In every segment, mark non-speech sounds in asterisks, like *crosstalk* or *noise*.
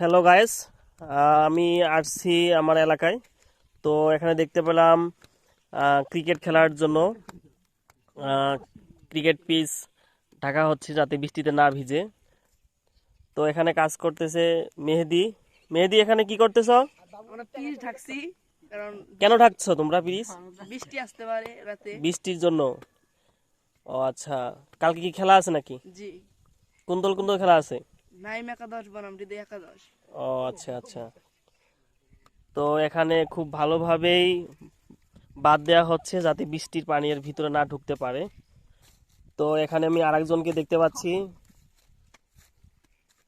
Hello guys আমি আসছি আমার এলাকায়। তো এখানে দেখতে পেলাম ক্রিকেট খেলার জন্য ক্রিকেট পিচ ঢাকা হচ্ছে যাতে বৃষ্টিতে না ভিজে। তো এখানে কাজ করতেছে মেহেদি। মেহেদি এখানে কি করতেছ? পিস কেন ঢাকছো তোমরা পিচ বৃষ্টি আসতে পারে রাতে। বৃষ্টির জন্য। ও আচ্ছা কালকে কি খেলা আছে নাকি? জি। কোন দল কোন দল খেলা আছে? নাইম একাদশ বনাম হৃদয় একাদশ। ও আচ্ছা আচ্ছা। তো এখানে খুব ভালোভাবেই বাদ দেওয়া হচ্ছে যাতে বৃষ্টির পানি এর ভিতরে না ঢুকতে পারে। তো এখানে আমি আরেকজনকে দেখতে পাচ্ছি।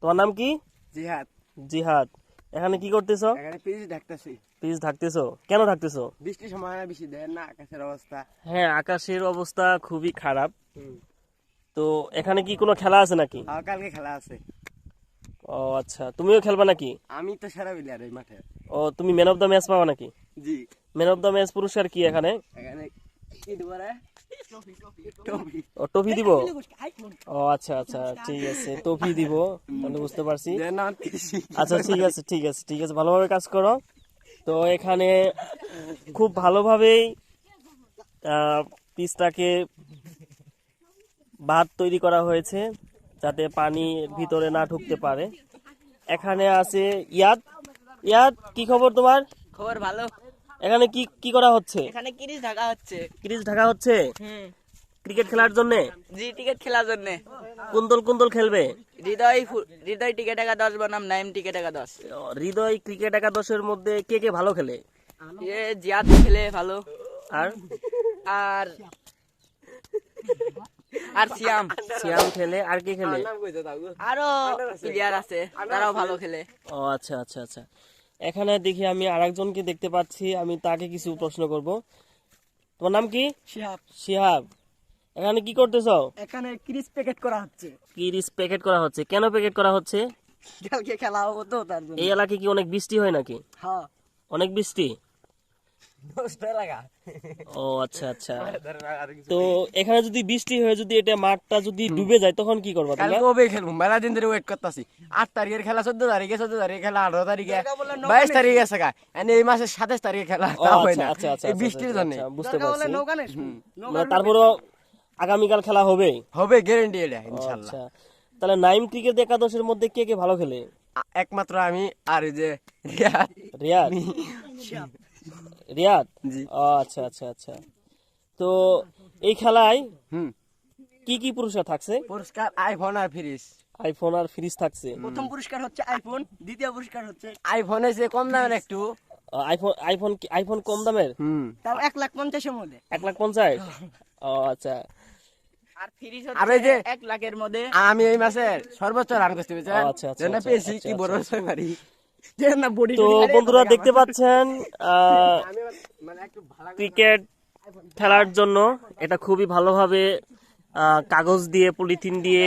তোমার নাম কি? জিহাদ। জিহাদ। এখানে কি করতেছো? এখানে পিস ঢাকতেছি। প্লিজ ঢাকতেছো? কেন ঢাকতেছো? বৃষ্টির সময় বেশি দেয় না আকাশের অবস্থা। হ্যাঁ আকাশের অবস্থা খুবই খারাপ। তো এখানে কি কোনো খেলা আছে নাকি? আর কালকে খেলা আছে। ও আচ্ছা তুমিও খেলবা নাকি? আমি তো সেরা প্লেয়ার এই মাঠে। ও তুমি ম্যান অফ দ্য ম্যাচ পাবা নাকি? জি। ম্যান অফ দ্য ম্যাচ পুরস্কার কি এখানে? এখানে কি দেবো রে? ও টফি দিব? ও আচ্ছা আচ্ছা ঠিক আছে টফি দিব তাহলে বুঝতে পারছি। আচ্ছা ঠিক আছে ঠিক আছে ঠিক আছে ভালোভাবে কাজ করো। তো এখানে খুব ভালোভাবেই আহ, পিচটাকে বাঁধ তৈরি করা হয়েছে যাতে পানি ভিতরে না ঢুকতে পারে। এখানে আছে ইয়াদ। ইয়াদ কি খবর তোমার? খবর ভালো। এখানে কি কি করা হচ্ছে? এখানে কিরিশ ঢাকা হচ্ছে। ক্রিজ ঢাকা হচ্ছে? ক্রিকেট খেলার জন্য? জি টিকিট খেলার জন্য। কোন দল কোন দল খেলবে? হৃদয় হৃদয় টিকিট একাদশ বনাম নাইম টিকিট একাদশ। হৃদয় ক্রিকেট একাদশের মধ্যে কে কে ভালো খেলে? এ জিয়াদ খেলে ভালো। আর? আর আর সিয়াম সিয়াম খেলে আর কে খেলে? আরও প্লেয়ার আছে তারাও ভালো খেলে। ও আচ্ছা আচ্ছা আচ্ছা। এখানে দেখি আমি আরেকজনকে দেখতে পাচ্ছি আমি তাকে কিছু প্রশ্ন করব। তোমার নাম কি? শিহাব। শিহাব। এখানে কি করতেছো? এখানে ক্রিস প্যাকেট করা হচ্ছে। কি রিস প্যাকেট করা হচ্ছে। কেন প্যাকেট করা হচ্ছে? কালকে খেলা হব তো তার জন্য। এই এলাকায় কি অনেক বৃষ্টি হয় নাকি? হ্যাঁ। অনেক বৃষ্টি? ও আচ্ছা আচ্ছা। *laughs* তো এখানে যদি বৃষ্টি হয়ে যদি এটা মাঠটা যদি ডুবে যায় তখন কি করবা কালকে ওবে খেলব মেলা দিন ধরে ওয়েট করতেছি। আট তারিখের খেলা চোদ্দ তারিখে চোদ্দ তারিখে খেলা আঠারো তারিখে। বাইশ তারিখে আছে গা। এনে এই মাসের সাতাশ তারিখে খেলা তা হয় আচ্ছা না। আচ্ছা আচ্ছা এই বৃষ্টির জন্য। বুঝতে পারছি। আগামীকাল খেলা হবে? হবে গ্যারেন্টি এটা ইনশাল্লাহ। আচ্ছা। তাহলে নাইম ক্রিকেট একাদশের মধ্যে কে কে ভালো খেলে? একমাত্র আমি আর এই যে রিয়াদ। রিয়াদ? রিয়াদ? আচ্ছা আচ্ছা আচ্ছা। তো এই খেলায় হুম। কি কি পুরস্কার থাকছে? পুরস্কার আইফোন আর ফ্রিজ আইফোন আর ফ্রিজ থাকছে। প্রথম পুরস্কার হচ্ছে আইফোন দ্বিতীয় পুরস্কার হচ্ছে আইফোন এসে কম দামের একটু। আইফোন আইফোন কি- আইফোন কম দামের? হুম। তাও এক লাখ পঞ্চাশের মধ্যে। এক লাখ পঞ্চাশ? ও আচ্ছা। আর ফ্রিজ আর ওই যে- এক লাখের মধ্যে। আমি এই মাসের সর্বোচ্চ রান করতে পেরেছি আচ্ছা, আচ্ছা, আচ্ছা, পেয়েছি আচ্ছা, কি বড় আচ্ছা। ছয় মারি যে না বডি তো বন্ধুরা দেখতে পাচ্ছেন মানে ক্রিকেট খেলার জন্য এটা খুবই ভালোভাবে কাগজ দিয়ে পলিথিন দিয়ে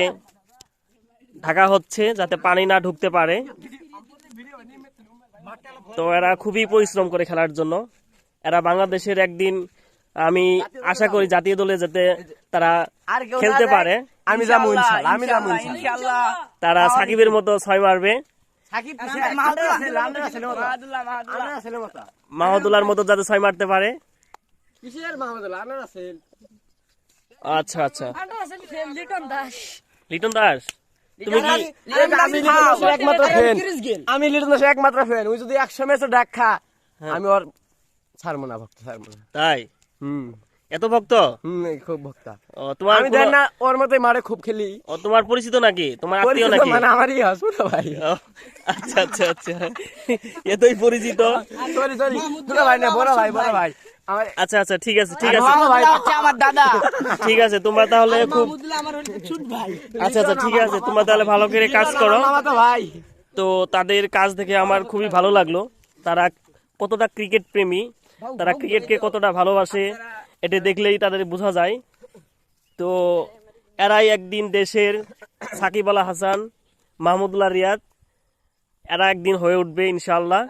ঢাকা হচ্ছে যাতে পানি না ঢুকতে পারে। তো এরা খুবই পরিশ্রম করে খেলার জন্য। এরা বাংলাদেশের একদিন আমি আশা করি জাতীয় দলে যাতে তারা খেলতে পারে। আমি যাব আমি যাব তারা সাকিবের মতো ছয় মারবে। মাহাদুল্লাহ। আনার মতো যাতে ছয় মারতে পারে। আচ্ছা আচ্ছা। লিটন দাস। লিটন দাস আমি লিটন দাসের একমাত্র ফ্যান আমি লিটন দাসের একমাত্র ফ্যান ওই যদি একশো ম্যাচও ডাক খা আমি ওর ছাড়বো না ভক্ত ছাড়বো না। তাই? হুম। এত ভক্ত? খুব ভক্তা। ও, তোমার আমি না ওর মতোই মারে খুব খেলি। ও তোমার পরিচিত নাকি? তোমার আত্মীয় নাকি? মানে আমারই ছোট ভাই। আচ্ছা আচ্ছা আচ্ছা। এতই পরিচিত? সরি সরি ভাই না বড় ভাই বড় ভাই। আমার আচ্ছা আচ্ছা ঠিক আছে ঠিক আছে। আমার দাদা। ঠিক আছে তোমরা তাহলে খুব আচ্ছা আচ্ছা ঠিক আছে তোমরা তাহলে ভালো করে কাজ করো। ভাই। তো তাদের কাজ দেখে আমার খুবই ভালো লাগল। তারা কতটা ক্রিকেট প্রেমী তারা ক্রিকেটকে কতটা ভালোবাসে এটা দেখলেই তাদের বোঝা যায়। তো এরাই একদিন দেশের সাকিব আলা হাসান, মাহমুদুল্লাহ রিয়াদ, এরা একদিন হয়ে উঠবে ইনশাল্লাহ